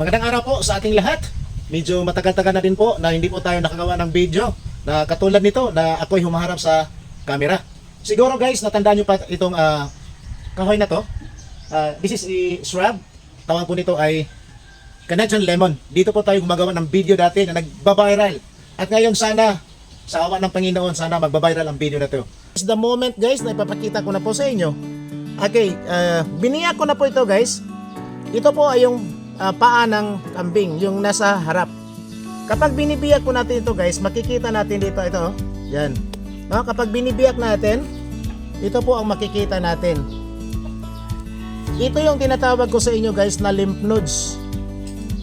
Magandang araw po sa ating lahat. Medyo matagal-tagal na din po na hindi po tayo nakagawa ng video na katulad nito na ako'y humaharap sa camera. Siguro guys, natandaan nyo pa itong ah, kahoy na to. Ah, this is a shrub. Tawag po nito ay Canadian lemon. Dito po tayo gumagawa ng video dati na nagbabiral. At ngayon sana, sa awa ng Panginoon, sana magbabiral ang video na to. It's the moment guys na ipapakita ko na po sa inyo. Okay, ah, biniyak ko na po ito guys. Ito po ay yung ah, paa ng kambing, yung nasa harap. Kapag binibiyak po natin ito guys, makikita natin dito ito. Yan. No, kapag binibiyak natin, ito po ang makikita natin. Ito yung tinatawag ko sa inyo guys na lymph nodes.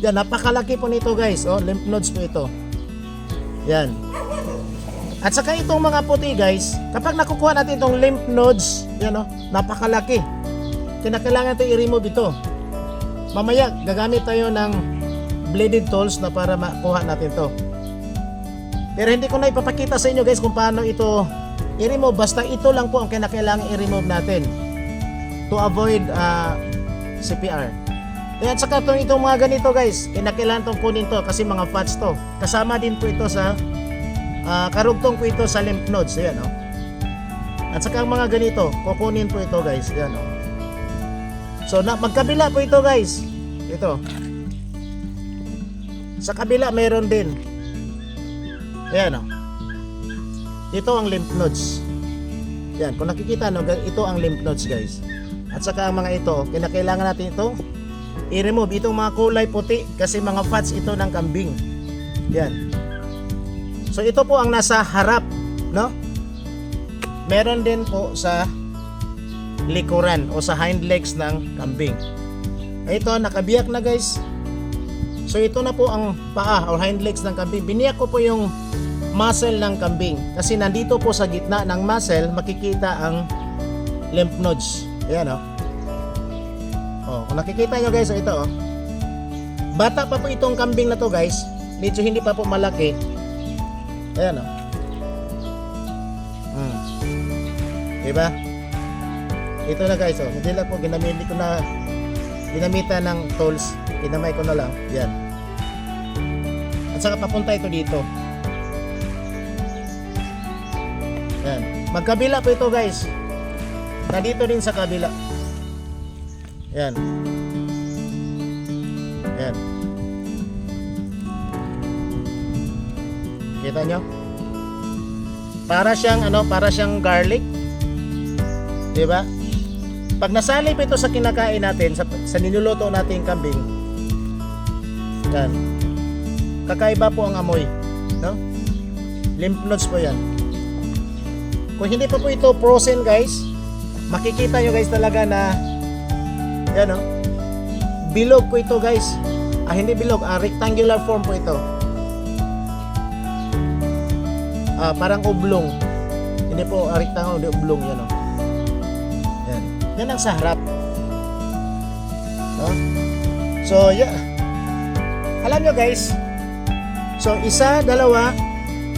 Yan, napakalaki po nito guys. Oh, lymph nodes po ito. Yan. At saka itong mga puti guys, kapag nakukuha natin itong lymph nodes, yan oh, napakalaki. Kinakailangan ito i-remove ito. Mamaya, gagamit tayo ng bladed tools na para makuha natin to. Pero hindi ko na ipapakita sa inyo guys kung paano ito i-remove. Basta ito lang po ang kinakailangan i-remove natin to avoid uh, CPR. Eh, at saka itong, itong mga ganito guys, kinakailangan itong kunin to kasi mga fats to. Kasama din po ito sa ah, karugtong po ito sa lymph nodes. Ayan, oh. At saka ang mga ganito, kukunin po ito guys. Ayan, oh. So, na, magkabila po ito guys. Ito. Sa kabila mayroon din. Ayan, oh. Ito ang lymph nodes. Yan, kung nakikita no, ito ang lymph nodes guys. At saka ang mga ito, kinakailangan natin ito i-remove itong mga kulay puti kasi mga fats ito ng kambing. Yan. So ito po ang nasa harap, no? Meron din po sa likuran o sa hind legs ng kambing. Ito nakabiyak na guys. So ito na po ang paa or hind legs ng kambing. Biniyak ko po yung muscle ng kambing kasi nandito po sa gitna ng muscle makikita ang lymph nodes. Ayan oh. Oh, kung nakikita nyo guys, ito oh. Bata pa po itong kambing na to guys. Medyo hindi pa po malaki. Ayan oh. Hmm. Diba? Ito na guys oh. Hindi lang po ginamit ko na ginamitan ng tools. Ginamay ko na lang. Yan. At saka papunta ito dito. Yan. Magkabila po ito guys. Nandito din sa kabila. Yan. Yan. Kita nyo? Para siyang ano, para siyang garlic. 'Di ba? Pag nasalip ito sa kinakain natin, sa, sa niluluto nating kambing, yan. Kakaiba po ang amoy. No? Lymph nodes po yan. Kung hindi pa po ito frozen guys, makikita nyo guys talaga na yan oh. Bilog po ito guys. Ah, hindi bilog, ah, rectangular form po ito. Ah, parang oblong. Hindi po ah, rectangle, hindi oblong yan oh. Yan. Ang sa harap. No? So, yeah. Alam nyo guys, so isa, dalawa,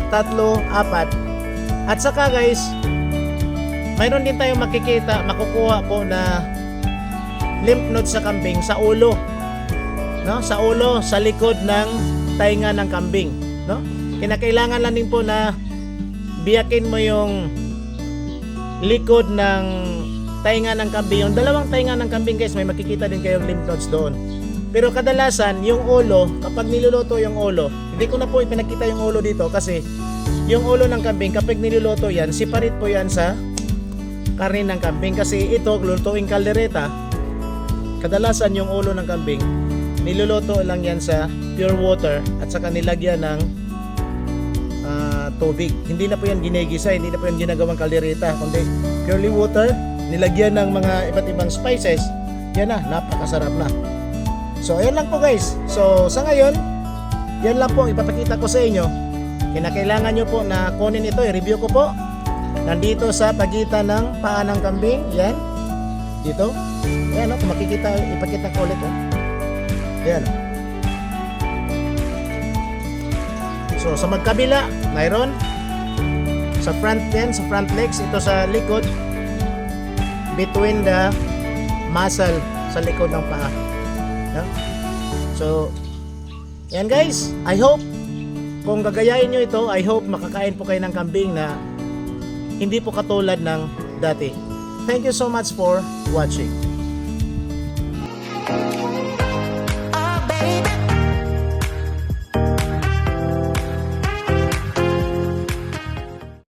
tatlo, apat. At saka guys, mayroon din tayong makikita, makukuha po na lymph node sa kambing sa ulo. No? Sa ulo, sa likod ng tainga ng kambing, no? Kinakailangan lang din po na biyakin mo yung likod ng tainga ng kambing. Yung dalawang tainga ng kambing guys, may makikita din kayong lymph nodes doon. Pero kadalasan, yung ulo, kapag niluluto yung ulo, hindi ko na po ipinakita yung ulo dito kasi yung ulo ng kambing, kapag niluluto yan, separate po yan sa karne ng kambing kasi ito, lutuing kaldereta, kadalasan yung ulo ng kambing niluluto lang yan sa pure water at saka nilagyan ng ah, tubig hindi na po yan ginigisa hindi na po yan ginagawang kaldereta kundi purely water nilagyan ng mga iba't ibang spices yan na napakasarap na so ayan lang po guys so sa ngayon yan lang po ipapakita ko sa inyo kinakailangan nyo po na kunin ito i-review ko po nandito sa pagitan ng paa ng kambing yan dito Ayan, oh, kung makikita, ipakita ko ulit. Oh. Ayan. So, sa magkabila, mayroon. Sa front din, sa front legs, ito sa likod. Between the muscle sa likod ng paa. Yeah? So, yan guys. I hope kung gagayain nyo ito, I hope makakain po kayo ng kambing na hindi po katulad ng dati. Thank you so much for watching.